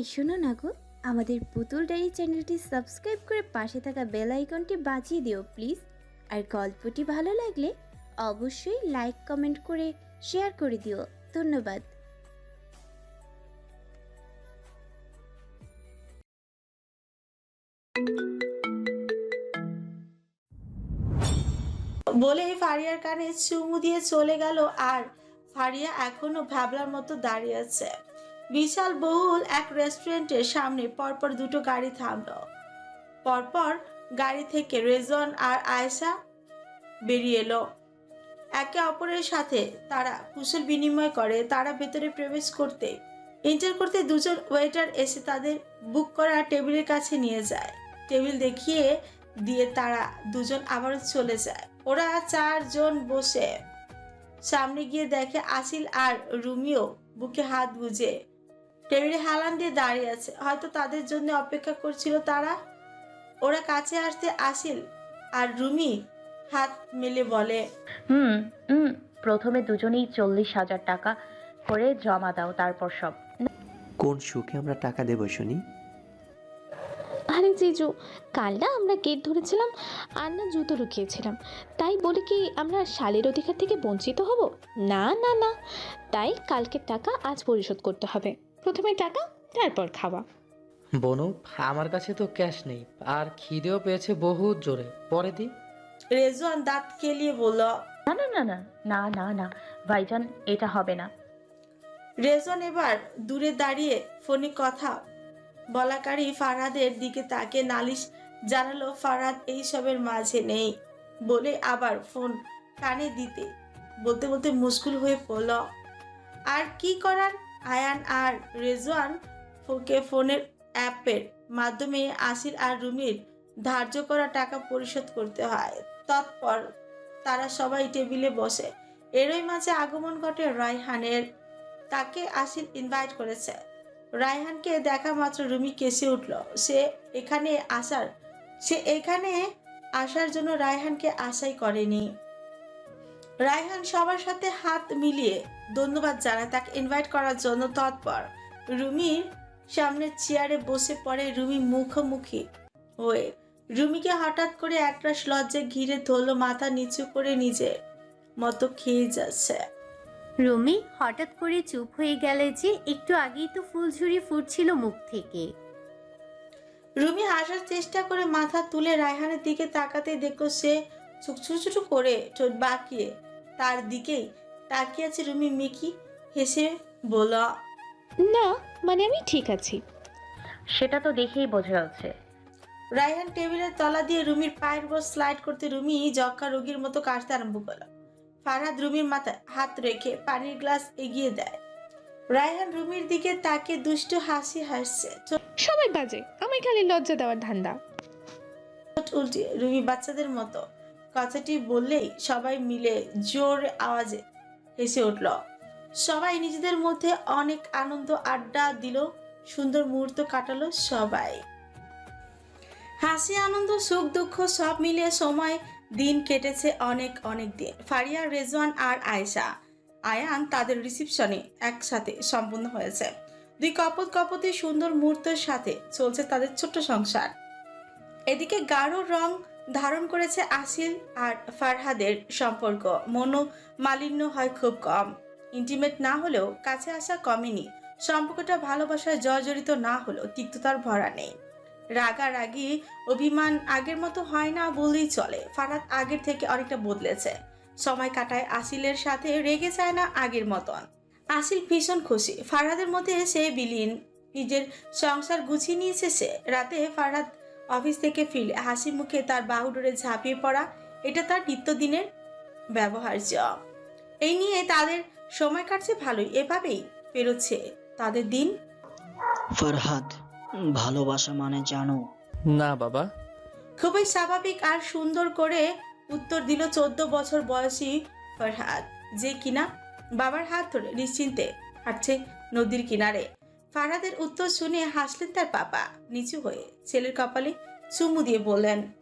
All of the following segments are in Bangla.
এই শোনো না গো, আমাদের পুতুল ডায়েরি চ্যানেলটি সাবস্ক্রাইব করে পাশে থাকা বেল আইকনটি বাজিয়ে দিও প্লিজ। আর গল্পটি ভালো লাগলে অবশ্যই লাইক, কমেন্ট করে শেয়ার করে দিও। ধন্যবাদ। বলে ফারিয়ার কানে চুমু দিয়ে চলে গেল আর ফারিয়া এখনও ভাবলার মতো দাঁড়িয়ে আছে। বিশাল বহুল এক রেস্টুরেন্টের সামনে পরপর দুটো গাড়ি থামল। পরপর গাড়ি থেকে রেজন আর আয়েশা বেরিয়ে এলো। একে অপরের সাথে তারা কুশল বিনিময় করে, তারা ভেতরে প্রবেশ করতে এন্টার করতে দুজন ওয়েটার এসে তাদের বুক করা টেবিলের কাছে নিয়ে যায়। টেবিল দেখিয়ে দিয়ে তারা দুজন আবার চলে যায়। ওরা চারজন বসে। সামনে গিয়ে দেখে আসিল আর রুমিও বুকে হাত বুঝে টেবিলে হালান দিয়ে দাঁড়িয়ে আছে। হয়তো তাদের জন্য অপেক্ষা করছিল তারা। ওরা কাছে আসতে আসিল আর রুমি হাত মেলে বলে হুম হুম প্রথমে দুজনেই চল্লিশ হাজার টাকা করে জমা দাও তারপর সব। কোন সুখে আমরা টাকা দেবো শুনি? আরে জিজু কাল না আমরা গেট ধরেছিলাম আর না জুতো লুকিয়েছিলাম। তাই বলে কি আমরা শালের অধিকার থেকে বঞ্চিত হব? না না না। তাই কালকের টাকা আজ পরিশোধ করতে হবে। প্রথমে টাকা তারপর খাওয়া। বনু আমার কাছে তো ক্যাশ নেই আর খিদেও পেয়েছে বহুত জোরে। পরে দি। রেজওয়ান দাঁত কেলিয়ে বলল না না না না না না না ভাইজান এটা হবে না। রেজন এবার দূরে দাঁড়িয়ে ফোনে কথা বলাকারী ফারহাদের দিকে তাকে নালিশ জানালো ফারহাদ এইসবের মাঝে নেই বলে আবার ফোন কানে দিতে বলতে বলতে মুশকুল হয়ে পড়ল আর কি করার? আয়ান আর রেজওয়ান ফোকে ফোনের অ্যাপের মাধ্যমে আসির আর রুমির ধার্য করা টাকা পরিশোধ করতে হয়। তৎপর তারা সবাই টেবিলে বসে। এরই মাঝে আগমন ঘটে রায়হানের। তাকে আসিল ইনভাইট করেছে। রায়হানকে দেখা মাত্র রুমি কেসে উঠল। সে এখানে আসার, সে এখানে আসার জন্য রায়হানকে আশাই করেনি। রায়হান সবার সাথে হাত মিলিয়ে ধন্যবাদ জানায় তাকে ইনভাইট করার জন্য তৎপর। রুমির সামনে চেয়ারে বসে পড়ে রুমি মুখোমুখি হয়ে রুমিকে হঠাৎ করে একরাশ লজ্জা ঘিরে ধরলো মাথা নিচু করে নিজে মতো খেয়ে যাচ্ছে। রুমি হঠাৎ করে চুপ হয়ে গেলে যে একটু আগেই তো ফুলঝুরি ফুটছিল মুখ থেকে। রুমি হাসার চেষ্টা করে মাথা তুলে রায়হানের দিকে তাকাতে দেখল সে চোখ ছোট ছোট করে ঠোঁট বাঁকিয়ে তার দিকেই তাকিয়ে আছে রুমি মিকি হেসে বলল না মানে আমি ঠিক আছি। সেটা তো দেখেই বোঝা যাচ্ছে। রায়হান টেবিলের তলা দিয়ে রুমির পায়ের উপর স্লাইড করতে রুমি যক্ষা রোগীর মতো কাশতে আরম্ভ করল। ফারহাদ রুমির মাথায় হাত রেখে পানির গ্লাস এগিয়ে দেয়। রায়হান রুমির দিকে তাকে দুষ্ট হাসি হাসছে। সবাই বাজে আমায় খালি লজ্জা দেওয়ার ধান্দা। ঠোঁট উল্টিয়ে রুমি বাচ্চাদের মতো কথাটি বললেই সবাই মিলে জোর আওয়াজে হেসে উঠল। সবাই নিজেদের মধ্যে অনেক আনন্দ আড্ডা দিল। সুন্দর মুহূর্ত কাটালো সবাই। হাসি, আনন্দ, সুখ, দুঃখ সব মিলিয়ে সময়, দিন কেটেছে অনেক অনেক দিন। ফারিয়া, রেজওয়ান আর আয়েশা। আয়ান তাদের রিসিপশনে একসাথে সম্পূর্ণ হয়েছে। দুই কপত কপতে সুন্দর মুহূর্তের সাথে চলছে তাদের ছোট্ট সংসার। এদিকে গাঢ় রং ধারণ করেছে আসিল আর ফারহাদের সম্পর্ক। মনো মালিন্য হয় খুব কম। ইন্টিমেট না হলেও কাছে আসা কমেনি। সম্পর্কটা ভালোবাসায় জর্জরিত না হলেও তিক্ততার ভরা নেই। রাগারাগি, অভিমান আগের মতো হয় না বললেই চলে। ফারহাদ আগের থেকে অনেকটা বদলেছে। সময় কাটায় আসিলের সাথে, রেগে যায় না আগের মতন। আসিল ভীষণ খুশি। ফারহাদের মধ্যে সে বিলীন। নিজের সংসার গুছিয়ে নিয়েছে সে। রাতে ফারহাদ অফিস থেকে ফিরলে হাসি মুখে তার বাহুডোরে ঝাঁপিয়ে পড়া। এটা তার নিত্যদিনের ব্যবহার্য এই নিয়ে তাদের সময় কাটছে ভালোই এভাবেই পেরোচ্ছে তাদের দিন। ফারহাদ ভালোবাসা মানে জানো? না বাবা। খুবই স্বাভাবিক আর সুন্দর করে উত্তর দিল চোদ্দ বছর বয়সী ফরহাদ যে কিনা বাবার হাত ধরে নিশ্চিন্তে হাঁটছে নদীর কিনারে। ফারহাদের উত্তর শুনে হাসলেন তার বাবা। নিচু হয়ে ছেলের কপালে চুমু দিয়ে বললেন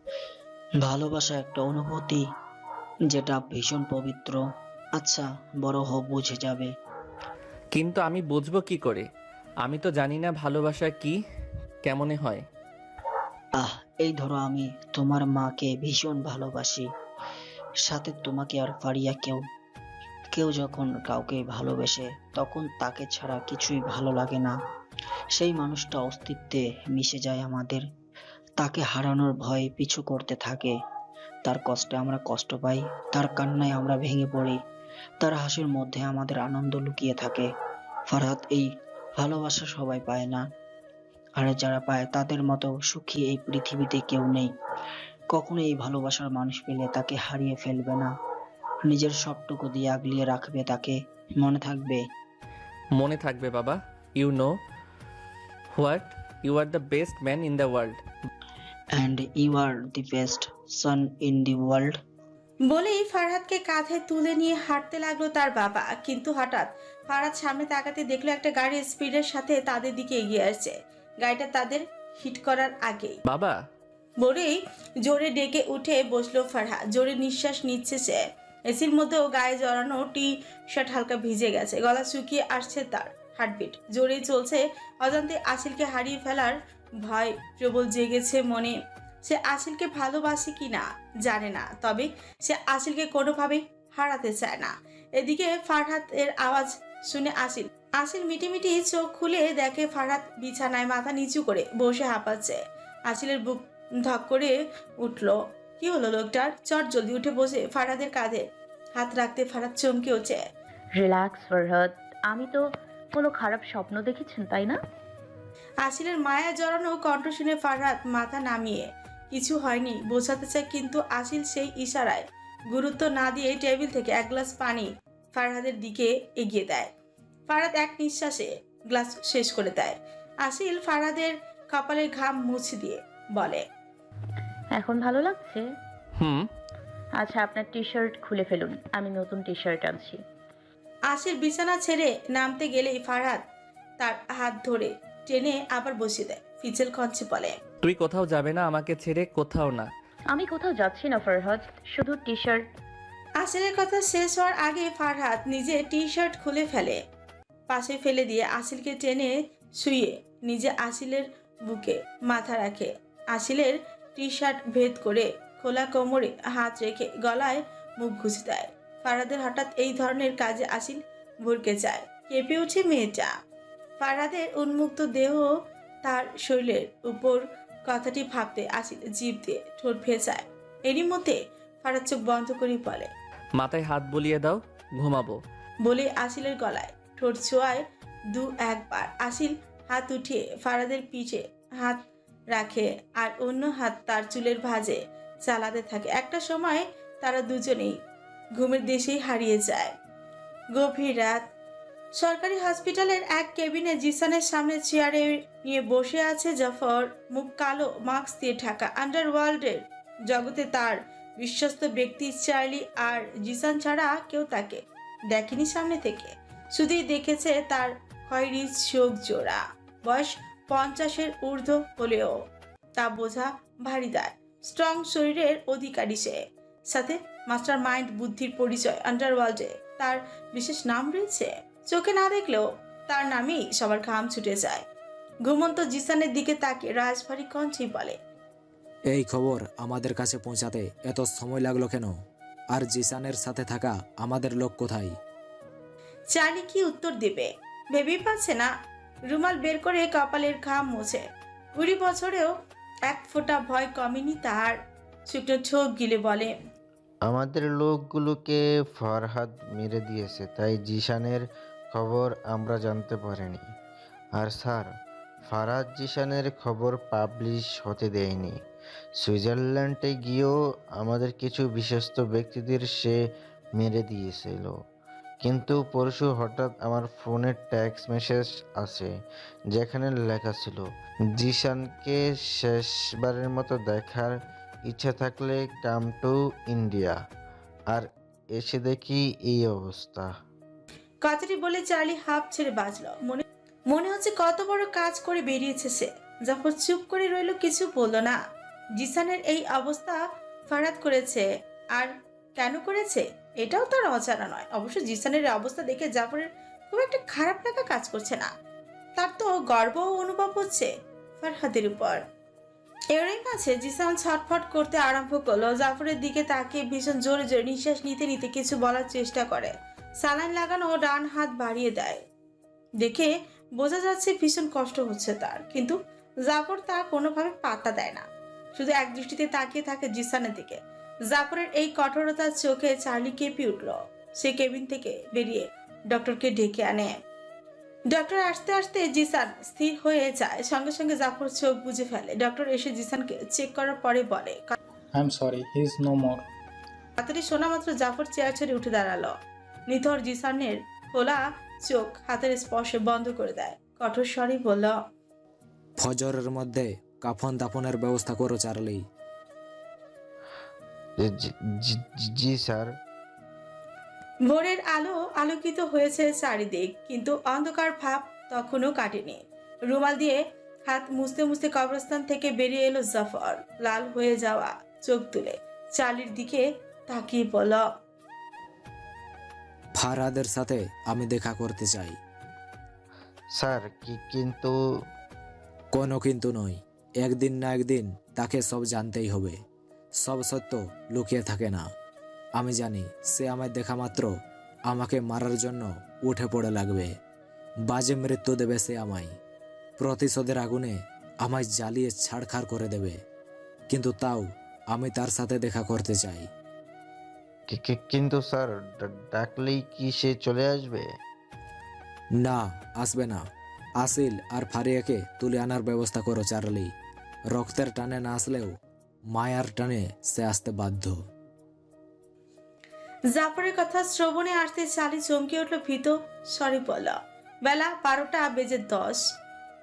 ভালোবাসা একটা অনুভূতি যেটা ভীষণ পবিত্র। আচ্ছা বড় হোক বুঝে যাবে। কিন্তু আমি বুঝব কি করে? আমি তো জানি না ভালোবাসা কি কেমনে হয়। আহ এই ধরো আমি তোমার মাকে ভীষণ ভালোবাসি। সাথে তোমাকে আর ফারিয়া কেউ যখন কাউকে ভালোবেসে, তখন তাকে ছাড়া কিছুই ভালো লাগে না। সেই মানুষটা অস্তিত্বে মিশে যায় আমাদের। তাকে হারানোর ভয়ে পিছু করতে থাকে। তার কষ্টে আমরা কষ্ট পাই, তার কান্নায় আমরা ভেঙে পড়ি, তার হাসির মধ্যে আমাদের আনন্দ লুকিয়ে থাকে। ফারহাত এই ভালোবাসা সবাই পায় না। আর যারা পায়, তাদের মতো সুখী এই পৃথিবীতে কেউ নেই। কখনো এই ভালোবাসার মানুষ পেলে তাকে হারিয়ে ফেলবে না। নিজের সবটুকু দিয়ে আগলিয়ে রাখবে তাকে। মনে থাকবে। মনে থাকবে বাবা। You know what you are the best man in the world and you are the best son in the world বলেই ফারহাদকে কাঁধে তুলে নিয়ে হাঁটতে লাগল তার বাবা। কিন্তু হঠাৎ ফারহাদ সামনে তাকাতে দেখল একটা গাড়ি স্পিডের সাথে তাদের দিকে এগিয়ে আসছে। গাড়িটা তাদের হিট করার আগেই। বাবা। বলেই জোরে ডেকে উঠে বসল ফারহাদ জোরে নিঃশ্বাস নিচ্ছে সে। এসির মধ্যেও গায়ে জড়ানো টি শার্ট হালকা ভিজে গেছে, গলা শুকিয়ে আসছে তার হার্টবিট। জোরেই চলছে অজান্তে আসিলকে হারিয়ে ফেলার ভয়, প্রবল জেগেছে মনে। সে আসিলকে ভালোবাসে কি না, জানে না, তবে সে আসিলকে কোনোভাবেই হারাতে চায় না। এদিকে ফারহাতের আওয়াজ শুনে আসিল আসিল মিটিমিটি চোখ খুলে দেখে ফারহাত বিছানায় মাথা নিচু করে বসে হাঁপাচ্ছে। আসিলের বুক ধক করে উঠল। কি হলো লোকটার? চট জলদি উঠে বসে ফারহাদের কাঁধে হাত রাখতে ফারাদ চমকে ওঠে। রিল্যাক্স ফরহাদ। আমি তো কোনো খারাপ স্বপ্ন দেখেছেন তাই না? আসিলের মায়া জড়ানো কণ্ঠ শুনে ফারহাদ মাথা নামিয়ে কিছু হয়নি বোঝাতে চায় কিন্তু আসিল সেই ইশারায়। গুরুত্ব না দিয়ে টেবিল থেকে এক গ্লাস পানি ফারহাদের দিকে এগিয়ে দেয়। ফারহাদ এক নিঃশ্বাসে গ্লাস শেষ করে দেয়। আসিল ফারহাদের কপালের ঘাম মুছে দিয়ে বলে এখন ভালো লাগছে? হুম। আচ্ছা আপনার টি শার্ট খুলে ফেলুন। আমি নতুন টি শার্ট আনছি। আসির বিছানা ছেড়ে নামতে গেলেই ফারহাদ তার হাত ধরে টেনে আবার বসিয়ে দেয়। ফিচেল কঞ্চে বলে তুই কোথাও যাবে না আমাকে ছেড়ে কোথাও না। আমি কোথাও যাচ্ছি না ফরহাদ। শুধু টি শার্ট আসিলের কথা শেষ হওয়ার আগে ফারহাদ নিজে টি শার্ট খুলে ফেলে। পাশে ফেলে দিয়ে আসিলকে টেনে শুয়ে নিজে আসিলের বুকে মাথা রাখে। আসিলের টি শার্ট ভেদ করে খোলা কোমরে হাত রেখে গলায় মুখ ঘুষে দেয়। ফারহাদের হঠাৎ এই ধরনের কাজে আসিল ভরকে যায় কেঁপে উঠে মেয়েটা। ফারহাদের উন্মুক্ত দেহ তার শরীরের উপর কথাটি ভাবতে আসিল জিভ দিয়ে ঠোঁট ভেজায় এরই মধ্যে ফারাদ চোখ বন্ধ করে বলে মাথায় হাত বলিয়ে দাও ঘুমাবো। বলে আসিলের গলায়। ঠোঁট ছোঁয়ায় দু একবার আসিল হাত উঠিয়ে ফারাদের পিঠে হাত রাখে আর অন্য হাত তার চুলের ভাঁজে চালাতে থাকে। একটা সময় তারা দুজনেই ঘুমের দেশেই হারিয়ে যায়। গভীর রাত। সরকারি হসপিটালের এক কেবিনে জিসানের সামনে চেয়ারে নিয়ে বসে আছে জাফর। মুখ কালো, মাস্ক দিয়ে ঢাকা। আন্ডারওয়ার্ল্ডের জগতে তার বিশ্বস্ত ব্যক্তি চার্লি আর জিসান ছাড়া কেউ তাকে দেখেনি সামনে থেকে। শুধুই দেখেছে তার খয়েরি চোখ জোড়া। বয়স পঞ্চাশের ঊর্ধ্ব হলেও তা বোঝা ভারীদার স্ট্রং শরীরের অধিকারী সে। সাথে মাস্টার মাইন্ড বুদ্ধির পরিচয় আন্ডারওয়ার্ল্ডে। তার বিশেষ নাম রয়েছে? চোখে না দেখলেও তার নামেই সবার ঘাম ছুটে যায়। ঘুমন্ত জিসানের দিকে তাকে রাজভারী কঞ্চেই বলে এই খবর আমাদের কাছে পৌঁছাতে এত সময় লাগল কেন? আর জিসানের সাথে থাকা আমাদের লোক কোথায়? চার্লি কি উত্তর দেবে। ভেবেই পাচ্ছে না রুমাল বের করে কপালের ঘাম মুছে। কুড়ি বছরেও এক ফোঁটা ভয় কমেনি তার। শুকনো ছোপ গিলে বলে, আমাদের লোকগুলোকে ফরহাদ মেরে দিয়েছে, তাই জিশানের খবর আমরা জানতে পারিনি। আর স্যার ফারাদ জিশানের খবর পাবলিশ হতে দেয়নি। সুইজারল্যান্ডে গিয়েও আমাদের কিছু বিশ্বস্ত ব্যক্তিদের সে মেরে দিয়েছিল। কিন্তু পরশু হঠাৎ আমার ফোনে ট্যাক্স মেসেজ আসে, যেখানে লেখা ছিল, জিশানকে শেষবারের মতো দেখার ইচ্ছা থাকলে কাম টু ইন্ডিয়া আর এসে দেখি এই অবস্থা। কথাটি বলে চার্লি হাফ ছেড়ে বাজলো। মনে মনে হচ্ছে কত বড় কাজ করে বেরিয়েছে সে। জাফর চুপ করে রইল, কিছু বলল না। জিসানের এই অবস্থা ফারাত করেছে, আর কেন করেছে? এটাও তার অজানা নয়। অবশ্য জিসানের অবস্থা দেখে জাফরের খুব একটা খারাপ লাগা কাজ করছে না। তার তো গর্ব অনুভব হচ্ছে ফারহাদের উপর। এরই কাছে জিসান ছটফট করতে আরম্ভ করল। জাফরের দিকে তাকিয়ে ভীষণ জোরে জোরে নিঃশ্বাস নিতে নিতে কিছু বলার চেষ্টা করে। সালাইন লাগানো ডান হাত বাড়িয়ে দেয়। দেখে বোঝা যাচ্ছে ভীষণ কষ্ট হচ্ছে তার। কিন্তু জাফর তা কোনোভাবে পাত্তা দেয় না। শুধু এক দৃষ্টিতে তাকিয়ে থাকে জিসানের দিকে। জাফরের এই কঠোরতার চোখে চার্লি কেঁপে উঠল। সে কেবিন থেকে বেরিয়ে ডক্টরকে ডেকে আনে। ডক্টর আসতে আসতে জিসান স্থির হয়ে যায়। সঙ্গে সঙ্গে জাফর চোখ বুঝে ফেলে। ডক্টর এসে জিসানকে চেক করার পরে বলে I am sorry he is no more হাতারি শোনা মাত্র জাফর চেয়ার ছেড়ে উঠে দাঁড়াল। নিথর জিসানের খোলা চোখ হাতের স্পর্শে বন্ধ করে দেয়। কঠোর স্বরে বলল ফজরের মধ্যে কাফন দাফনের ব্যবস্থা করো চার্লি। জি- জি- জি- জি স্যার। ভোরের আলো আলোকিত হয়েছে চারিদিক কিন্তু অন্ধকার ভাব তখনও কাটেনি। রুমাল দিয়ে হাত মুছতে মুছতে কবরস্থান থেকে বেরিয়ে এলো জাফর লাল হয়ে যাওয়া চোখ তুলে। চালির দিকে তাকিয়ে বলল ফারহাদের সাথে আমি দেখা করতে চাই। স্যার কি কিন্তু কোনো কিন্তু নয় একদিন না একদিন তাকে সব জানতেই হবে। সব সত্য লুকিয়ে থাকে না। আমি জানি সে আমায় দেখা মাত্র আমাকে মারার জন্য উঠে পড়ে লাগবে। বাজে মৃত্যু দেবে সে আমায়। প্রতিশোধের আগুনে আমায় জ্বালিয়ে ছাড়খাড় করে দেবে। কিন্তু তাও আমি তার সাথে দেখা করতে চাই। কিন্তু স্যার ডাকলেই কি সে চলে আসবে? না আসবে না। আসিল আর ফারিয়াকে তুলে আনার ব্যবস্থা করো চার্লি। রক্তের টানে না আসলেও মায়ার টানে সে আসতে বাধ্য। জাফরের কথা শ্রবণে আসতে চালি চমকে উঠল ভীত। সরি বলল বেলা বারোটা বেজে দশ।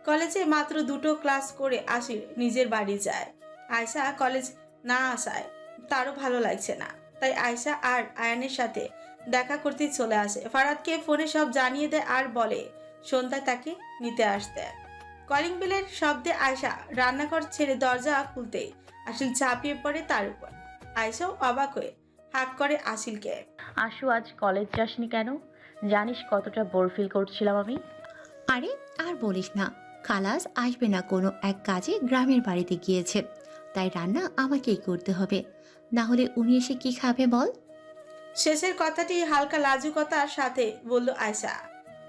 কলেজে মাত্র দুটো ক্লাস করে আসি, নিজের বাড়ি যায়। আয়সা কলেজ না আসায়, তারও ভালো লাগছে না। তাই আয়সা আর আয়ানের সাথে দেখা করতে চলে আসে। ফারাদকে ফোনে সব জানিয়ে দেয় আর বলে, সন্ধ্যায় তাকে নিতে আসতে। কলিং বেলের শব্দে আয়সা রান্নাঘর ছেড়ে দরজা খুলতেই আসিল চাপিয়ে পড়ে তার উপর। আয়সাও অবাক হয়ে হাক করে আসিলকে আশু আজ কলেজ যাসনি কেন? জানিস কতটা বোর ফিল করছিলাম আমি। আরে আর বলিস না খালাস আসবে না কোনো এক কাজে গ্রামের বাড়িতে গিয়েছে। তাই রান্না আমাকেই করতে হবে। না হলে উনি এসে কি খাবে বল? শেষের কথাটি হালকা লাজুকতার সাথে বলল আয়সা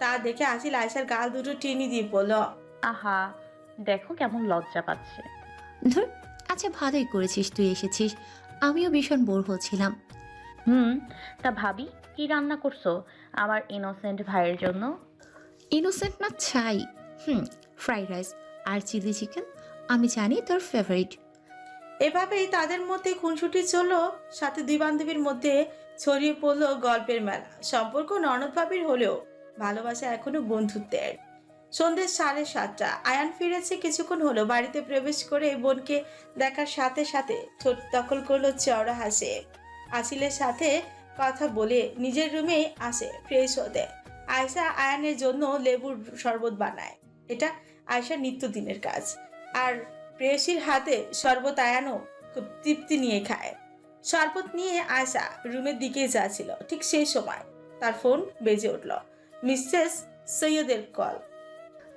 তা দেখে আসিল আয়সার গাল দুটো টেনে দিয়ে বলল আহা দেখো কেমন লজ্জা পাচ্ছে। ধর আচ্ছা ভালোই করেছিস তুই এসেছিস। আমিও ভীষণ বোর হচ্ছিলাম। হুম তা ভাবি কি রান্না করছ আমার ইনোসেন্ট ভাইয়ের জন্য? ইনোসেন্ট না ছাই? হুম ফ্রাইড রাইস আর চিলি চিকেন আমি জানি তোর ফেভারিট এভাবেই তাদের মধ্যে খুনসুটি চলল সাথে দুই বান্ধবীর মধ্যে ছড়িয়ে পড়ল গল্পের মেলা। সম্পর্ক ননদ ভাবির হলেও ভালোবাসা এখনও বন্ধুত্বের। সন্ধ্যে সাড়ে সাতটা। আয়ান ফিরেছে কিছুক্ষণ হলো, বাড়িতে প্রবেশ করে বোনকে দেখার সাথে সাথে ঠোঁট দখল করল চওড়া হাসে। আসিলের সাথে কথা বলে নিজের রুমেই আসে ফ্রেশ হতে। আয়সা আয়ানের জন্য লেবুর শরবত বানায়। এটা আয়সার নিত্যদিনের কাজ। আর প্রেয়সীর হাতে শরবত আয়ানও খুব তৃপ্তি নিয়ে খায়। শরবত নিয়ে আয়সা রুমের দিকে যাচ্ছিল, ঠিক সেই সময়। তার ফোন বেজে উঠল। Mrs সৈয়দের call.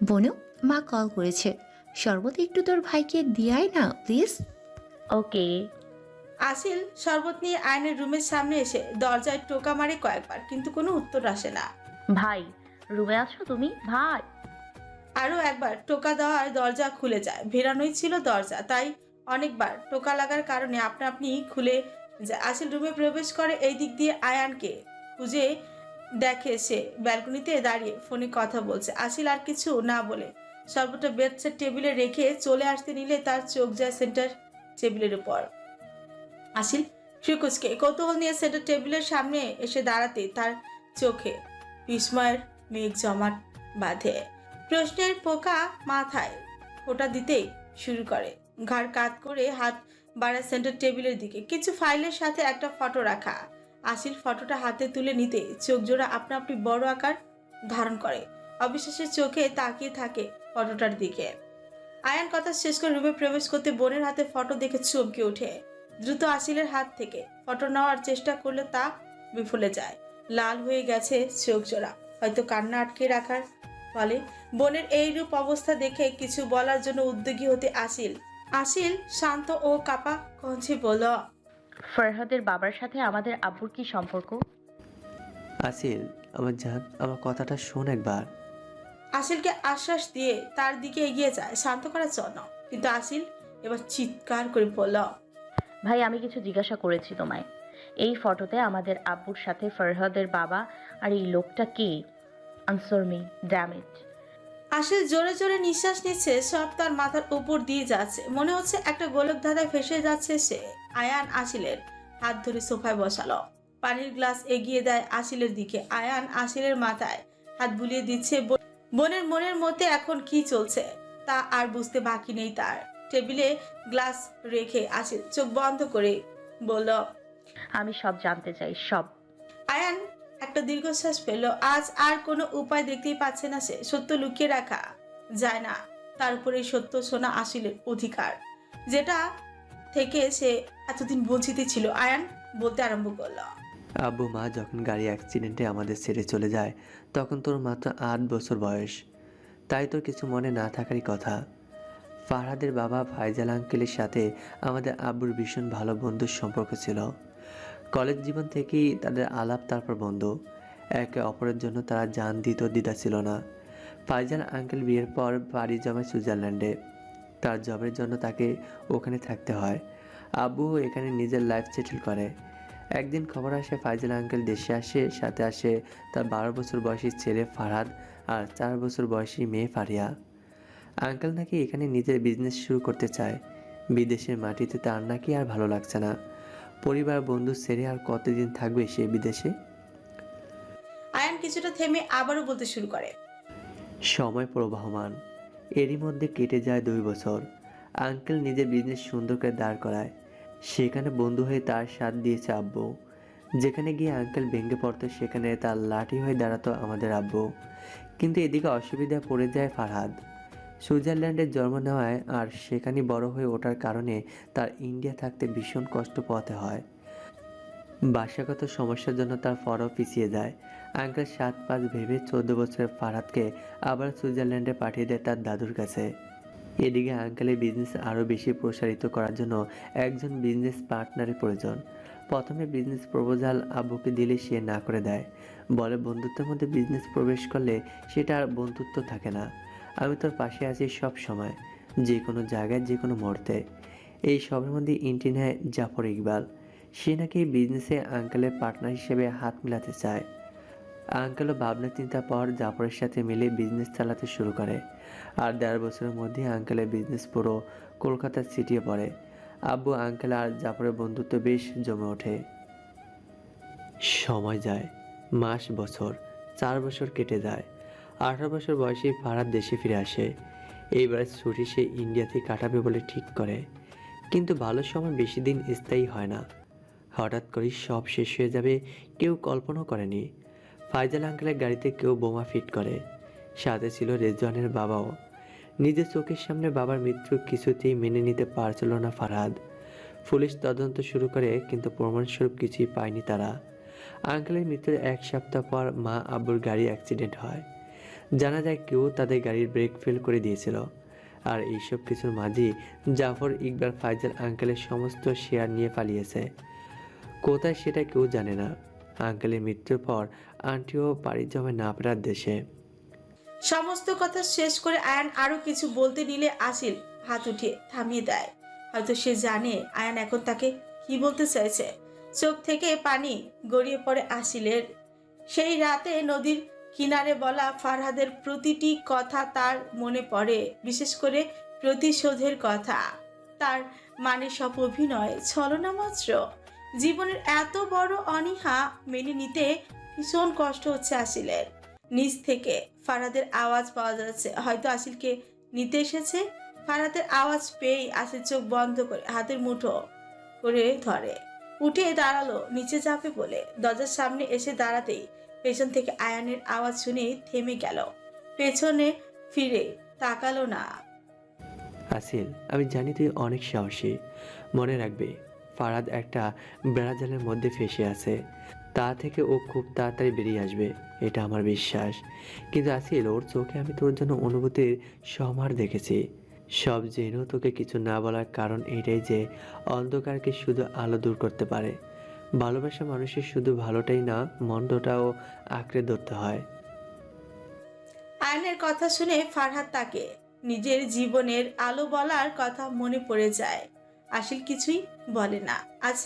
বনু মা কল করেছে। শরবত একটু তোর ভাইকে দিয়াই না প্লিজ। ওকে। আসিল শরবত নিয়ে আয়নের রুমের সামনে এসে দরজায় টোকা মারে কয়েকবার কিন্তু কোনো উত্তর আসে না। ভাই রুমে আছো তুমি? ভাই। আরও একবার টোকা দেওয়ার দরজা খুলে যায়। ভেরানোই ছিল দরজা তাই অনেকবার টোকা লাগার কারণে আপনা আপনি খুলে যায়। আসিল রুমে প্রবেশ করে এই দিক দিয়ে আয়ানকে খুঁজে দেখে সে ব্যালকনিতে দাঁড়িয়ে ফোনে কথা বলছে। আসিল আর কিছু না বলে সর্বটা বেডসের টেবিলে রেখে চলে আসতে নিলে তার চোখ যায় সেন্টার টেবিলের উপর। আসিল ফ্রিকুসকে কৌতূহল নিয়ে সেন্টার টেবিলের সামনে এসে দাঁড়াতে তার চোখে বিস্ময়ের মেঘ জমাট বাঁধে। প্রশ্নের পোকা মাথায় ফোঁটা দিতেই শুরু করে। ঘাড় কাত করে হাত বাড়া সেন্টার টেবিলের দিকে। কিছু ফাইলের সাথে একটা ফটো রাখা। আসিল ফটোটা হাতে তুলে নিতে চোখ জোড়া আপনা আপনি বড় আকার ধারণ করে। অবিশ্বাসের চোখে তাকিয়ে থাকে ফটোটার দিকে। আয়ান কথা শেষ করে রুমে প্রবেশ করতে বোনের হাতে ফটো দেখে চমকে ওঠে। দ্রুত আসিলের হাত থেকে ফটো নেওয়ার চেষ্টা করলে তা বিফলে যায়। লাল হয়ে গেছে চোখ জোড়া। হয়তো কান্না আটকে রাখার ফলে বোনের এইরূপ অবস্থা দেখে কিছু বলার জন্য উদ্যোগী হতে আসিল আসিল শান্ত ও কাপা কঞ্চে বলল ফরহাদের বাবার সাথে আমাদের আব্বুর কি সম্পর্ক? আসিল আমার জান আমার কথাটা শোন একবার। আসিলকে আশ্বাস দিয়ে তার দিকে এগিয়ে যায় শান্ত করার জন্য কিন্তু আসিল এবার চিৎকার করে বলল ভাই আমি কিছু জিজ্ঞাসা করেছি তোমায়। এই ফটোতে আমাদের আব্বুর সাথে ফরহাদের বাবা আর এই লোকটা কে? আনসার মি ড্যামেজ আসিল জোরে জোরে নিঃশ্বাস নিচ্ছে সব তার মাথার উপর দিয়ে যাচ্ছে। মনে হচ্ছে একটা গোলক ধাঁধায় ফেসে যাচ্ছে সে। আয়ান আসিলের হাত ধরে সোফায় বসালো। পানির গ্লাস এগিয়ে দেয় আসিলের দিকে। আয়ান আসিলের মাথায় হাত বুলিয়ে দিচ্ছে বোনের মনের মধ্যে এখন কি চলছে তা আর বুঝতে বাকি নেই তার। টেবিলে গ্লাস রেখে আসিল চোখ বন্ধ করে বলল আমি সব জানতে চাই সব। আয়ান একটা দীর্ঘশ্বাস পেল আজ আর কোনো উপায় দেখতেই পাচ্ছে না সে। সত্য লুকিয়ে রাখা যায় না। তার উপরে সত্য শোনা আসিলের অধিকার। যেটা থেকে সে এতদিন বঞ্চিত ছিল। আয়ান বলতে আরম্ভ করল। আব্বু, মা যখন গাড়ি অ্যাক্সিডেন্টে আমাদের ছেড়ে চলে যায়, তখন তোর মাত্র আট বছর বয়স। তাই তোর কিছু মনে না থাকারই কথা। ফারহাদের বাবা ফাইজাল আঙ্কেলের সাথে আমাদের আব্বুর ভীষণ ভালো বন্ধুর সম্পর্ক ছিল। কলেজ জীবন থেকেই তাদের আলাপ তারপর বন্ধ। একে অপরের জন্য তারা জান দিত দ্বিধা ছিল না। ফাইজাল আঙ্কেল বিয়ের পর বাড়ি জমায় সুইজারল্যান্ডে। তার জবের জন্য তাকে ওখানে থাকতে হয়। আব্বু এখানে নিজের লাইফ সেটেল করে। একদিন খবর আসে ফাইজাল আঙ্কেল দেশে আসে সাথে আসে তার বারো বছর বয়সী ছেলে ফারহাদ আর চার বছর বয়সী মেয়ে ফারিয়া। আঙ্কেল নাকি এখানে নিজের বিজনেস শুরু করতে চায়। বিদেশের মাটিতে তার নাকি আর ভালো লাগছে না। পরিবার বন্ধু ছেড়ে আর কতদিন থাকবে সে বিদেশে? আয়ান কিছুটা থেমে আবারও বলতে শুরু করে। সময় প্রবাহমান। এরই মধ্যে কেটে যায় দুই বছর। আঙ্কেল নিজের বিজনেস সুন্দর করে দাঁড় করায়। সেখানে বন্ধু হয়ে তার সাথ দিয়েছে আব্বু। যেখানে গিয়ে আঙ্কেল ভেঙে পড়তো, সেখানে তার লাঠি হয়ে দাঁড়াতো আমাদের আব্বু। কিন্তু এদিকে অসুবিধায় পড়ে যায় ফারহাদ। সুইজারল্যান্ডে জন্ম নেওয়ায় আর সেখানে বড় হয়ে ওঠার কারণে তার ইন্ডিয়া থাকতে ভীষণ কষ্ট পোহাতে হয়। বাসাগত সমস্যার জন্য তার ফরও পিছিয়ে যায়। আঙ্কেল সাত পাঁচ ভেবে চোদ্দ বছরের ফারহাদকে আবার সুইজারল্যান্ডে পাঠিয়ে দেয় তার দাদুর কাছে। এদিকে আঙ্কেলের বিজনেস আরও বেশি প্রসারিত করার জন্য একজন বিজনেস পার্টনারের প্রয়োজন। প্রথমে বিজনেস প্রপোজাল আব্বুকে দিলে সে না করে দেয়। বলে, বন্ধুত্বের মধ্যে বিজনেস প্রবেশ করলে সেটা আর বন্ধুত্ব থাকে না। আমি তোর পাশে আছি সব সময় যে কোনো জায়গায় যে কোনো মুহূর্তে। এই সবের মধ্যে ইন্টিনায় জাফর ইকবাল সে নাকি বিজনেসে আঙ্কেলের পার্টনার হিসেবে হাত মিলাতে চায়। আঙ্কেলও ভাবনা চিন্তা পর জাফরের সাথে মিলে বিজনেস চালাতে শুরু করে। আর দেড় বছরের মধ্যে আঙ্কেলের বিজনেস পুরো কলকাতার সিটিয়ে পড়ে। আব্বু আঙ্কেল আর জাফরের বন্ধুত্ব বেশ জমে ওঠে। সময় যায়, মাস, বছর, চার বছর কেটে যায়। আঠারো বছর বয়সে ফারাদ দেশে ফিরে আসে। এইবার ছুটি সে ইন্ডিয়াতে কাটাবে বলে ঠিক করে। কিন্তু ভালো সময় বেশি দিন স্থায়ী হয় না। হঠাৎ করেই সব শেষ হয়ে যাবে, কেউ কল্পনাও করেনি। ফাইজাল আঙ্কেলের গাড়িতে কেউ বোমা ফিট করে। সাথে ছিল রেজওয়ানের বাবাও। নিজের চোখের সামনে বাবার মৃত্যু কিছুতেই মেনে নিতে পারছিল না ফারহাদ পুলিশ তদন্ত শুরু করে, কিন্তু প্রমাণস্বরূপ কিছুই পায়নি তারা। আঙ্কেলের মৃত্যুর এক সপ্তাহ পর মা আব্বুর গাড়ি অ্যাক্সিডেন্ট হয়। জানা যায় কেউ তাদের গাড়ির ব্রেক ফেল করে দিয়েছিল। আর এইসব কিছুর মাঝেই জাফর ইকবাল ফাইজাল আঙ্কেলের সমস্ত শেয়ার নিয়ে পালিয়েছে। কোথায় সেটা কেউ জানে না। আঙ্কেলের মৃত্যুর পর আন্টিও পাড়ি জমে না ফেরার দেশে। সমস্ত কথা শেষ করে আয়ান আরও কিছু বলতে নিলে আসিল, হাত উঠিয়ে থামিয়ে দেয়। হয়তো সে জানে আয়ান এখন তাকে কি বলতে চাইছে। চোখ থেকে পানি গড়িয়ে পড়ে আসিলের। সেই রাতে নদীর কিনারে বলা ফারহাদের প্রতিটি কথা তার মনে পড়ে, বিশেষ করে প্রতিশোধের কথা। তার মানে সব অভিনয়, ছলনা মাত্র। জীবনের এত বড় অনীহা মেনে নিতে ভীষণ কষ্ট হচ্ছে আসিলের নিচ থেকে ফারাদের আওয়াজ পাওয়া যাচ্ছে। হয়তো আসিলকে নিতে এসেছে। ফারাদের আওয়াজ পেয়েই আসিল চোখ বন্ধ করে হাতের মুঠো করে ধরে। উঠে দাঁড়াল নিচে যাবে বলে। দরজার সামনে এসে দাঁড়াতেই পেছন থেকে আয়ানের আওয়াজ শুনে থেমে গেল। পেছনে ফিরে তাকালো না। আসিল আমি জানি তুই অনেক সাহসী। মনে রাখবে ফারাদ একটা বেড়াজালের মধ্যে ফেসে আছে। তা থেকে ও খুব তাড়াতাড়ি বেরিয়ে আসবে, এটা আমার বিশ্বাস। কিন্তু আসিল, ওর চোখে আমি তোর জন্য অনুভূতির সমার দেখেছি। সব জেনেও তোকে কিছু না বলার কারণ এটাই যে অন্ধকারকে শুধু আলো দূর করতে পারে। ভালোবাসা মানুষের শুধু ভালোটাই না, মন্দটাও আঁকড়ে ধরতে হয়। আয়নের কথা শুনে ফারহাদ তাকে নিজের জীবনের আলো বলার কথা মনে পড়ে যায়। আসিল কিছুই বলে না। আজ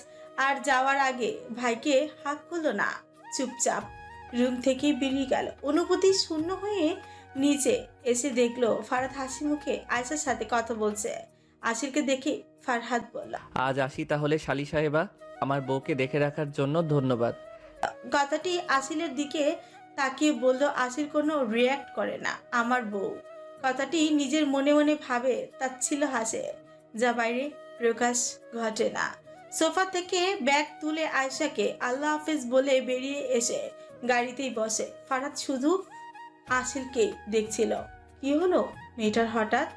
আর যাওয়ার আগে ভাইকে হাক করল না। চুপচাপ রুম থেকে বেরিয়ে গেল। অনুভূতি শূন্য হয়ে নিচে এসে দেখল ফারহাদ হাসি মুখে আয়সার সাথে কথা বলছে। আসিলকে দেখে ফারহাদ বলল আজ আসি তাহলে শালি সাহেবা আমার বউকে দেখে রাখার জন্য ধন্যবাদ। কথাটি আসিলের দিকে তাকিয়ে বলল আসিল কোনো রিয়্যাক্ট করে না আমার বউ। কথাটি নিজের মনে মনে ভাবে তাচ্ছিল হাসে। যা বাইরে প্রকাশ ঘটে না। সোফা থেকে ব্যাগ তুলে আয়শাকে আল্লাহ হাফেজ বলে বেরিয়ে এসে গাড়িতেই বসে। ফারাত শুধু আসিলকেই দেখছিল। কি হলো? মেয়েটার হঠাৎ